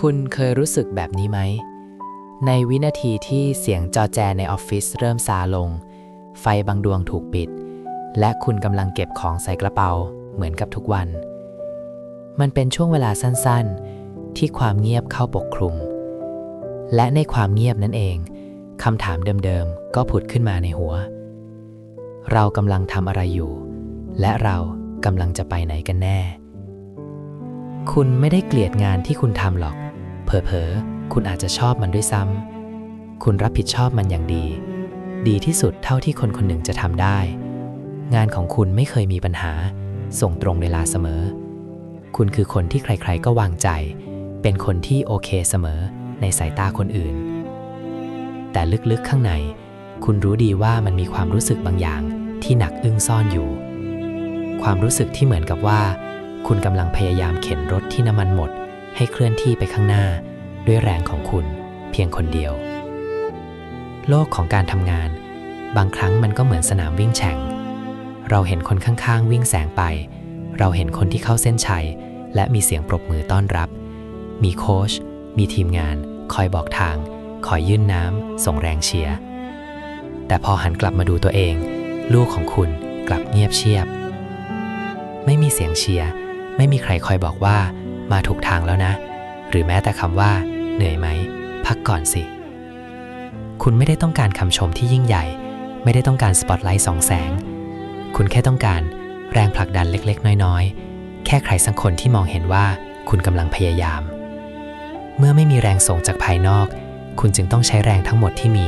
คุณเคยรู้สึกแบบนี้ไหม ในวินาทีที่เสียงจอแจในออฟฟิศเริ่มซาลง ไฟบางดวงถูกปิด และคุณกำลังเก็บของใส่กระเป๋าเหมือนกับทุกวัน มันเป็นช่วงเวลาสั้นๆ ที่ความเงียบเข้าปกคลุม และในความเงียบนั่นเองคำถามเดิมๆ ก็ผุดขึ้นมาในหัว เรากำลังทำอะไรอยู่ และเรากำลังจะไปไหนกันแน่ คุณไม่ได้เกลียดงานที่คุณทำหรอก เผลอๆ คุณอาจจะชอบมันด้วยซ้ำ คุณรับผิดชอบมันอย่างดี ดีที่สุดเท่าที่คนคนหนึ่งจะทำได้ งานของคุณไม่เคยมีปัญหา ส่งตรงเวลาเสมอ คุณคือคนที่ใครๆก็วางใจ เป็นคนที่โอเคเสมอในสายตาคนอื่น แต่ลึกๆข้างใน คุณรู้ดีว่ามันมีความรู้สึกบางอย่างที่หนักอึ้งซ่อนอยู่ ความรู้สึกที่เหมือนกับว่า คุณกำลังพยายามเข็นรถที่น้ำมันหมด ให้เคลื่อนที่ไปข้างหน้า ด้วยแรงของคุณเพียงคนเดียว โลกของการทำงาน บางครั้งมันก็เหมือนสนามวิ่งแข่ง เราเห็นคนข้างๆ วิ่งแสงไป เราเห็นคนที่เข้าเส้นชัย และมีเสียงปรบมือต้อนรับ มีโค้ช มีทีมงาน คอยบอกทาง คอยยื่นน้ำ ส่งแรงเชียร์แต่พอหันกลับมาดูตัวเอง ลูกของคุณกลับเงียบเชียบ ไม่มีเสียงเชียร์ ไม่มีใครคอยบอกว่ามาถูกทางแล้วนะ หรือแม้แต่คำว่า เหนื่อยไหม พักก่อนสิ คุณไม่ได้ต้องการคำชมที่ยิ่งใหญ่ ไม่ได้ต้องการสปอตไลท์สองแสง คุณแค่ต้องการแรงผลักดันเล็กๆ น้อยๆ แค่ใครสักคนที่มองเห็นว่าคุณกำลังพยายาม เมื่อไม่มีแรงส่งจากภายนอก คุณจึงต้องใช้แรงทั้งหมดที่มี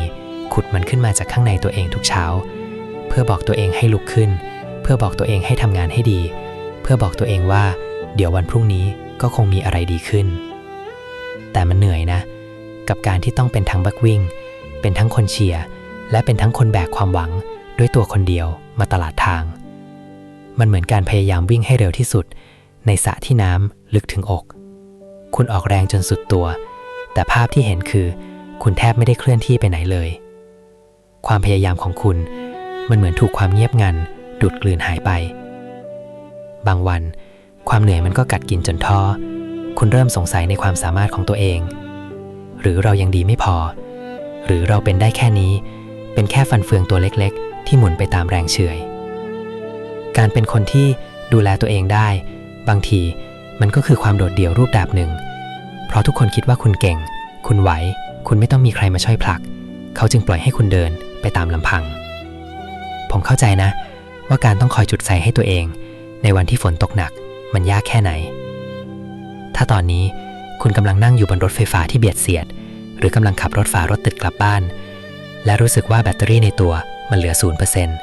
ขุดมันขึ้นมาจากข้างในตัวเองทุกเช้า เพื่อบอกตัวเองให้ลุกขึ้น เพื่อบอกตัวเองให้ทำงานให้ดีเพื่อบอกตัวเองว่า เดี๋ยววันพรุ่งนี้ก็คงมีอะไรดีขึ้น แต่มันเหนื่อยนะ กับการที่ต้องเป็นทั้งบักวิ่ง เป็นทั้งคนเชียร์และเป็นทั้งคนแบกความหวังด้วยตัวคนเดียวมาตลาดทาง มันเหมือนการพยายามวิ่งให้เร็วที่สุด ในสระที่น้ำลึกถึงอก คุณออกแรงจนสุดตัว แต่ภาพที่เห็นคือ คุณแทบไม่ได้เคลื่อนที่ไปไหนเลย ความพยายามของคุณ มันเหมือนถูกความเงียบงันดูดกลืนหายไป บางวัน ความเหนื่อยมันก็กัดกินจนท้อ คุณเริ่มสงสัยในความสามารถของตัวเอง หรือเรายังดีไม่พอ หรือเราเป็นได้แค่นี้ เป็นแค่ฟันเฟืองตัวเล็กๆ ที่หมุนไปตามแรงเฉื่อย การเป็นคนที่ดูแลตัวเองได้ บางทีมันก็คือความโดดเดี่ยวรูปแบบหนึ่ง เพราะทุกคนคิดว่าคุณเก่ง คุณไหว คุณไม่ต้องมีใครมาช่วยผลัก เขาจึงปล่อยให้คุณเดินไปตามลำพัง ผมเข้าใจนะ ว่าการต้องคอยจุดไฟให้ตัวเอง ในวันที่ฝนตกหนักมันยากแค่ไหน ถ้าตอนนี้คุณกำลังนั่งอยู่บนรถไฟฟ้าที่เบียดเสียด หรือกำลังขับรถฝ่ารถติดกลับบ้าน และรู้สึกว่าแบตเตอรี่ในตัวมันเหลือ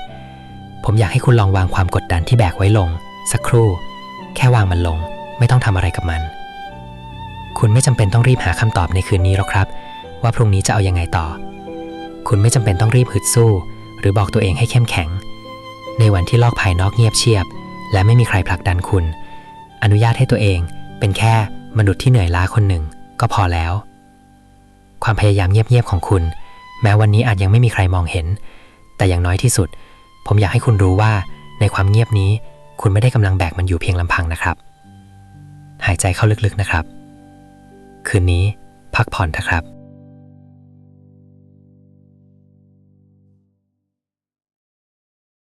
0%ผมอยากให้คุณลองวางความกดดันที่แบกไว้ลง สักครู่ แค่วางมันลง ไม่ต้องทำอะไรกับมัน คุณไม่จำเป็นต้องรีบหาคำตอบในคืนนี้หรอกครับ ว่าพรุ่งนี้จะเอายังไงต่อ คุณไม่จำเป็นต้องรีบฮึดสู้ หรือบอกตัวเองให้เข้มแข็ง ในวันที่โลกภายนอกเงียบเชียบ และไม่มีใครผลักดันคุณ อนุญาตให้ตัวเองเป็นแค่มนุษย์ที่เหนื่อยล้าคนหนึ่งก็พอแล้ว ความพยายามเงียบๆของคุณ แม้วันนี้อาจยังไม่มีใครมองเห็น แต่อย่างน้อยที่สุด ผมอยากให้คุณรู้ว่าในความเงียบนี้ คุณไม่ได้กำลังแบกมันอยู่เพียงลำพังนะครับ หายใจเข้าลึกๆนะครับ คืนนี้พักผ่อนเถอะครับ